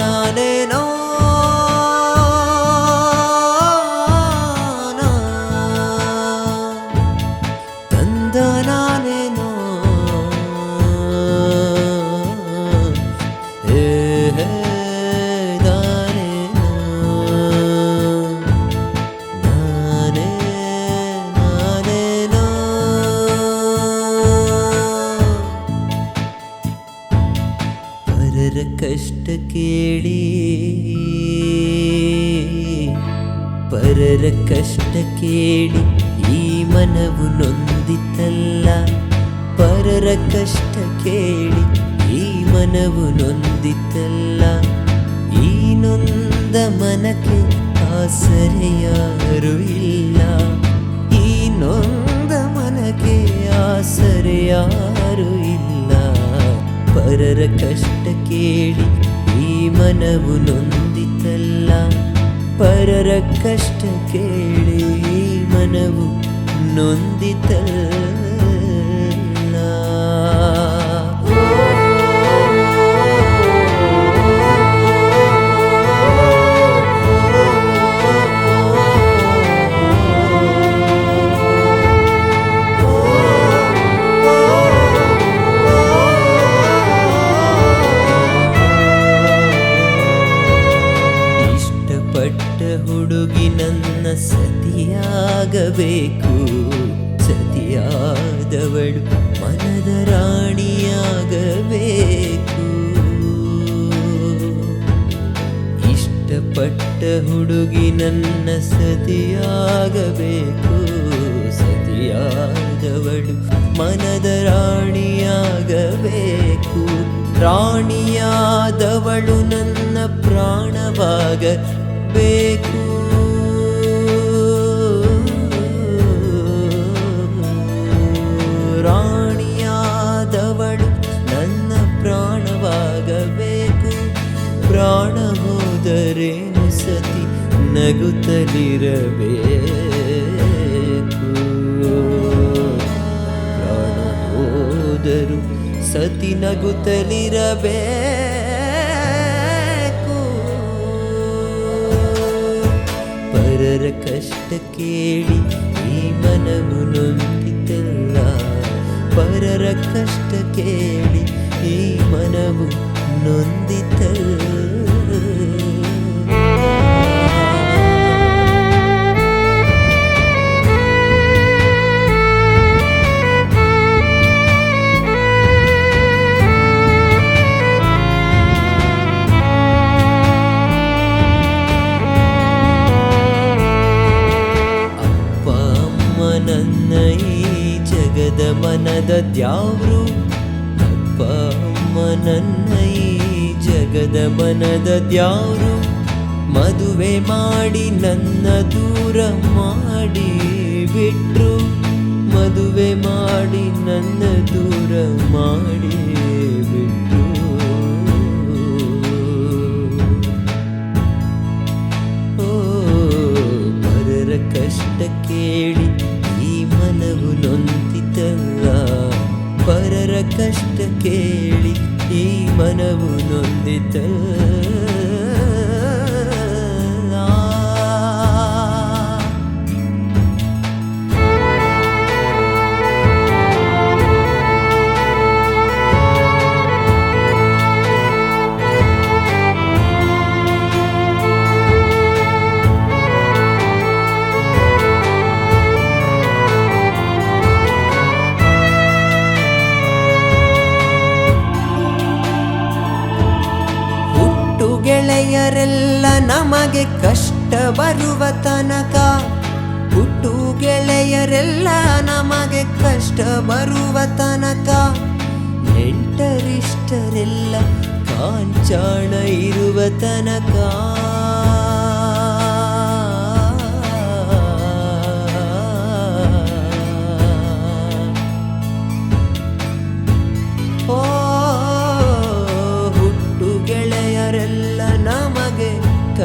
நானே ಪರರ ಕಷ್ಟ ಕೇಳಿ ಈ ಮನವು ನೊಂದಿತಲ್ಲ. ಪರರ ಕಷ್ಟ ಕೇಳಿ ಈ ಮನವು ನೊಂದಿತಲ್ಲ. ಈ ನೊಂದ ಮನಕ್ಕೆ ಆಸರೆ ಯಾರು ಇಲ್ಲ. ಈ ನೊಂದ ಮನಕ್ಕೆ ಆಸರೆ ಯಾರು ಇಲ್ಲ. ಪರರ ಕಷ್ಟ ಕೇಳಿ ಈ ಮನವು ನೊಂದಿತಲ್ಲ ಪರರ ಕಷ್ಟ ಕೇಳಿ ಮನವು ಇಷ್ಟಪಟ್ಟ ಹುಡುಗಿ ನನ್ನ ಸತಿಯಾಗಬೇಕು. ಸತಿಯಾದವಳು ಮನದ ರಾಣಿಯಾಗಬೇಕು. ರಾಣಿಯಾದವಳು ನನ್ನ ಪ್ರಾಣವಾಗಬೇಕು. ರಾಣಿಯಾದವಳು ನನ್ನ ಪ್ರಾಣವಾಗಬೇಕು. ಪ್ರಾಣ ಹೋದರೇನು ಸತಿ ನಗುತ್ತಲಿರಬೇಕು. ಪ್ರಾಣ ಹೋದರು ಸತಿ ನಗುತ್ತಲಿರಬೇಕು. ಪರರ ಕಷ್ಟ ಕೇಳಿ ಈ ಮನವು ನೊಂದಿತಲ್ಲ ಪರರ ಕಷ್ಟ ಕೇಳಿ ಈ ಮನವು ನೊಂದಿತಲ್ಲ. ಅಮ್ಮ ನನ್ನ ಈ ಜಗದ ಮನದ ದ್ಯಾವ್ರು. ಮದುವೆ ಮಾಡಿ ನನ್ನ ದೂರ ಮಾಡಿ ಬಿಟ್ರು. ಮದುವೆ ಮಾಡಿ ನನ್ನ ದೂರ ಮಾಡಿ ಬಿಟ್ರು. ಮನವು ನೊಂದಿತಲ್ಲ ಬರುವ ತನಕ ಹುಟ್ಟು ಗೆಳೆಯರೆಲ್ಲ ನಮಗೆ ಕಷ್ಟ ಬರುವ ತನಕ ನೆಂಟರಿಷ್ಟರೆಲ್ಲ ಕಾಂಚಾಣ ಇರುವ ತನಕ.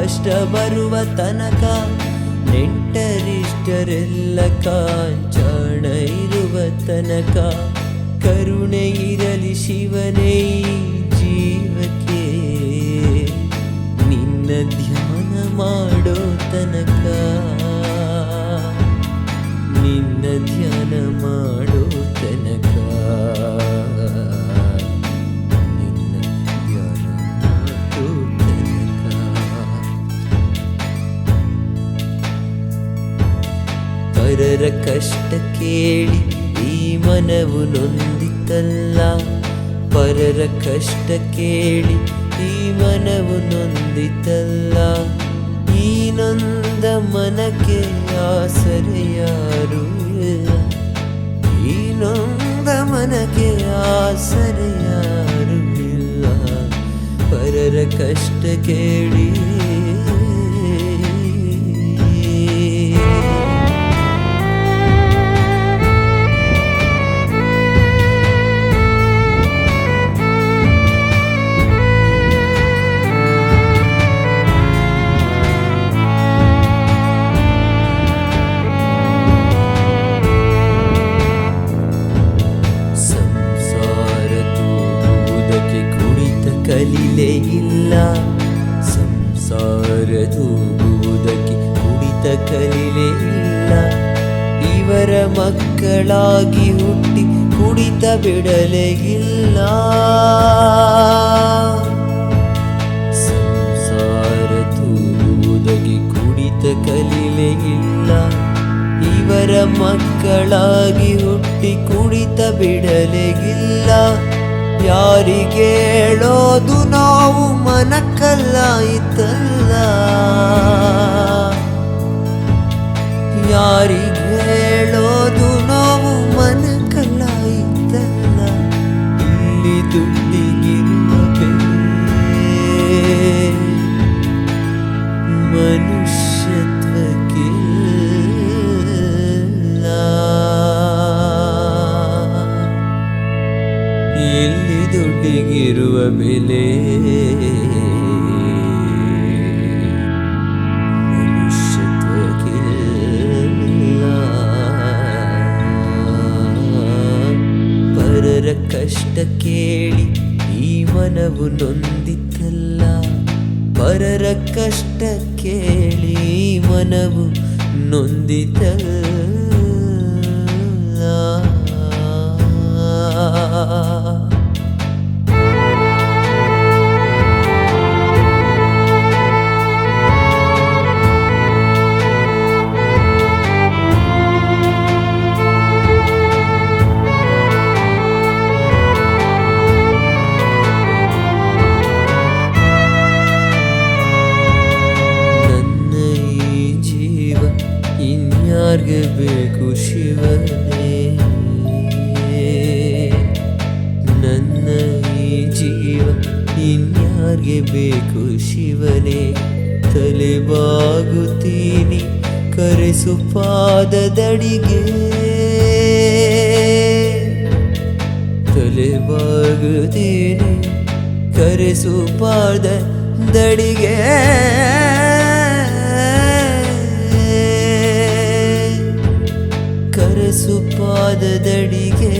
ಕಷ್ಟ ಬರುವ ತನಕ ನೆಂಟರಿಷ್ಟರೆಲ್ಲ ಕಾಂಚಾಣ ಇರುವ ತನಕ ಕರುಣೆ ಇರಲಿ ಶಿವನೇ ಜೀವಕ್ಕೆ ನಿನ್ನ ಧ್ಯಾನ ಮಾಡೋ ತನಕ ಪರರ ಕಷ್ಟ ಕೇಳಿ ಈ ಮನವು ನೊಂದಿತಲ್ಲ. ಪರರ ಕಷ್ಟ ಕೇಳಿ ಈ ಮನವು ನೊಂದಿತಲ್ಲ. ಈ ನೊಂದ ಮನಕ್ಕೆ ಆಸರೆಯಾರು ಇಲ್ಲ ಈ ನೊಂದ ಮನಕ್ಕೆ ಆಸರೆಯಾರು ಇಲ್ಲ. ಪರರ ಕಷ್ಟ ಕೇಳಿ ಇಲ್ಲ ಸಂಸಾರ ತೂಗುವುದಕ್ಕೆ ಕುಡಿತ ಕಲಿಲೆ ಇಲ್ಲ. ಇವರ ಮಕ್ಕಳಾಗಿ ಹುಟ್ಟಿ ಕುಡಿತ ಬಿಡಲೇ ಇಲ್ಲ ಸಂಸಾರ ತೂಗುವುದಕ್ಕೆ ಕುಡಿತ ಕಲಿಲೆ ಇಲ್ಲ. ಇವರ ಮಕ್ಕಳಾಗಿ ಹುಟ್ಟಿ ಕುಡಿತ ಬಿಡಲೆಗಿಲ್ಲ. ಯಾರಿಗೆ ಹೇಳೋದು ನಾವು ಮನಕ್ಕಲ್ಲ ಇತ್ತಲ್ಲ ಮನುಷ್ಯತ್ವಕ್ಕಿಲ್ಲ. ಪರರ ಕಷ್ಟ ಕೇಳಿ ಈ ಮನವು ನೊಂದಿತಲ್ಲ. ಪರರ ಕಷ್ಟ ಕೇಳಿ ಮನವು ನೊಂದಿತಲ್ಲ. ತಲೆಬಾಗುತ್ತೀನಿ ಕರೆಸು ಪಾದದಡಿಗೆ. ತಲೆಬಾಗುತ್ತೀನಿ ಕರೆಸು ಪಾದ ದಡಿಗೆ ಕರೆಸು ಪಾದದಡಿಗೆ.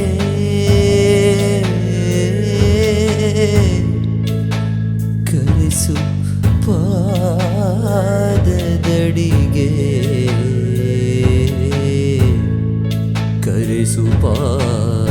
我